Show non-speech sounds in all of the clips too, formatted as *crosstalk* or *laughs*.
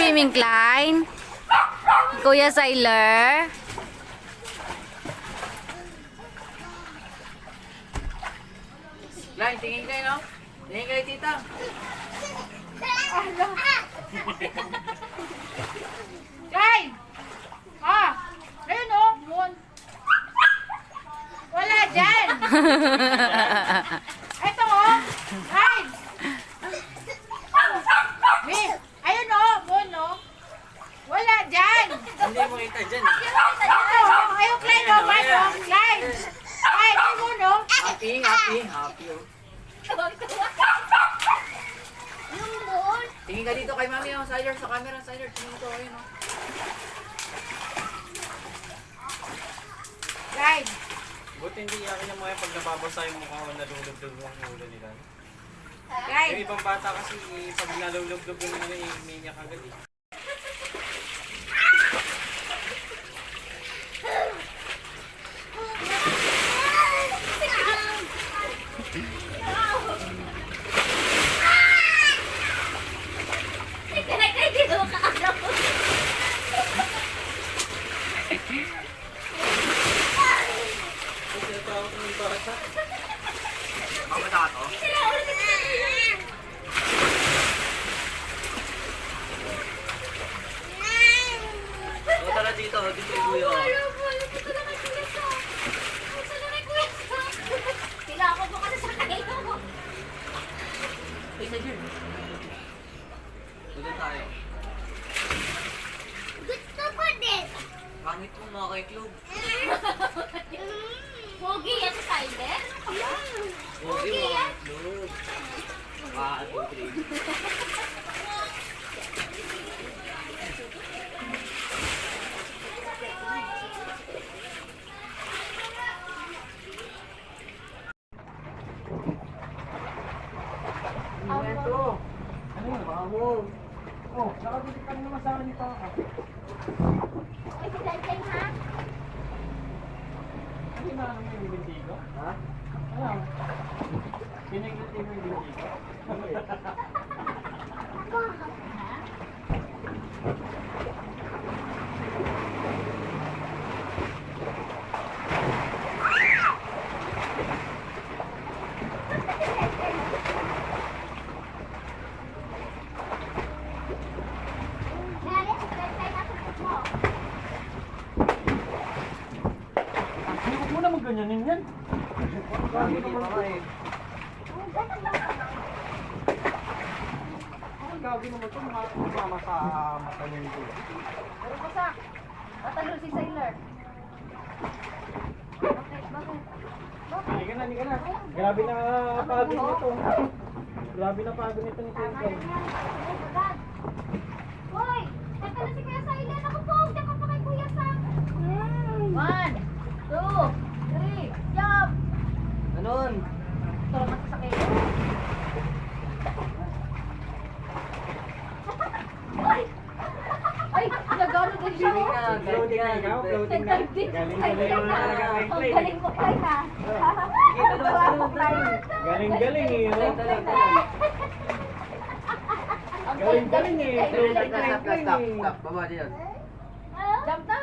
swimming, Klein? Kuya Siler? Line, tingin kayo, no? Tingin kayo, tita. Line! Ah! Ayun o! Moon! Wala dyan! *laughs* Ito o! Line! Mi! Ayun o! Moon o! Wala dyan! Hindi mo kita dyan. eh. Ito o! Ayun, Line o! Line o! Line! Line! Ay, Moon o! Happy, happy, happy. oh. Tingin ka dito kay mami, oh. Siler, sa camera, Siler. Tingin ko, ayun, oh. Line! Buti hindi akin yung mga pag nababasa yung mukha ko nalulublob ang ulo nila. Yung Line! ibang bata kasi eh, pag nalulublob yung ulo eh, umiiyak agad eh. Kasi natawag ng bata. Ako ba to? O tara dito, dito yung kuya. isa dyan. Doon tayo. Gusto ko din. Pangit mo mga kay Club. Pogi yan sa Tyler? Pogi yan. Pogi yan. 1, 2, 3. Wow. Oh, nakabili ka naman sa akin ni Papa. Ay, si Daikeng ha? Hindi ba naman yung binti ko? Ha? Ano? Pinagdating mo yung binti ko? *laughs* ganyanin yan. Lagi naman ito, mga kumama sa mata niya nito. Pero basta! Tatalo si Sailor. Bakit? Bakit? Hindi ka na, hindi ka na. Grabe na pagod nito. Grabe na pagod nito ni Kuya Ken. Hoy! Tatalo si Kuya Siler. Ako po, diyan ka pa kay Kuya Sam. One, two, three, jump! Ganon. Ito, masasakit. Hoy! Ay, nagano din siya. Galing na, galing Floating na na. ikaw, floating na. Nagdip. Galing Ay, galing galing na na. talaga kay Ang Clay. galing mo. Galing galing eh. Galing galing eh. Floating stop, Clay stop, Clay stop, stop. Baba din yun. Jump na!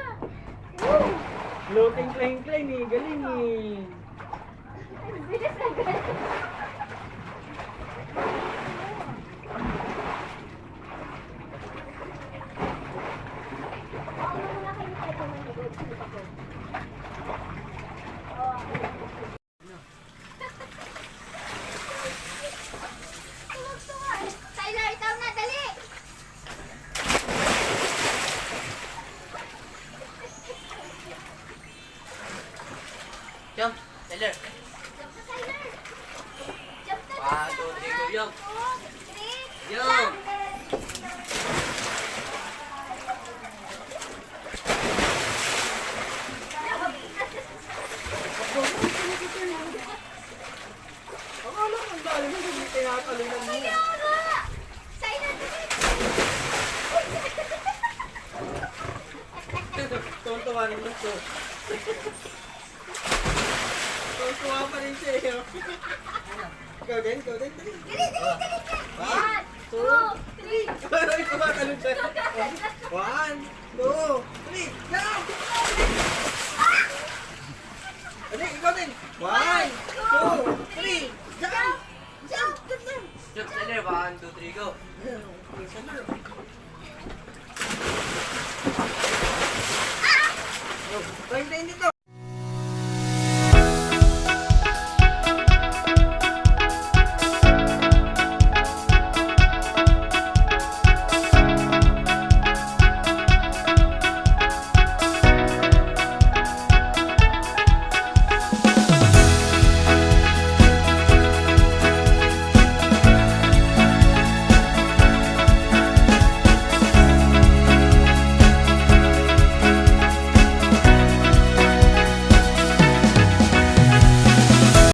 Floating eh. Galing eh. Bilis na galing. Oo, muna kayo tayo pumunod. Tuwag-tuwa. Tyler, ikaw na, dali! Jump, Siler. Jump na, Tyler! Jump na, One, jump two, na. three, go, jump. Two, three, Jump. Akala ko ang dali mo hindi tinatalunan mo. Kaya nga! Tyler, dali! Tuwan-tuwa naman to. Tuwan-tuwa pa rin siya eh. oh. Ikaw din, ikaw din. Dali, dali, dali! One, Two, three, Ay, kumakalog siya. One, two, three, jump! Ano, ikaw din. One, two, three, jump! Jump! Jump! Jump, Tyler. One, two, three, go. Oh, dito.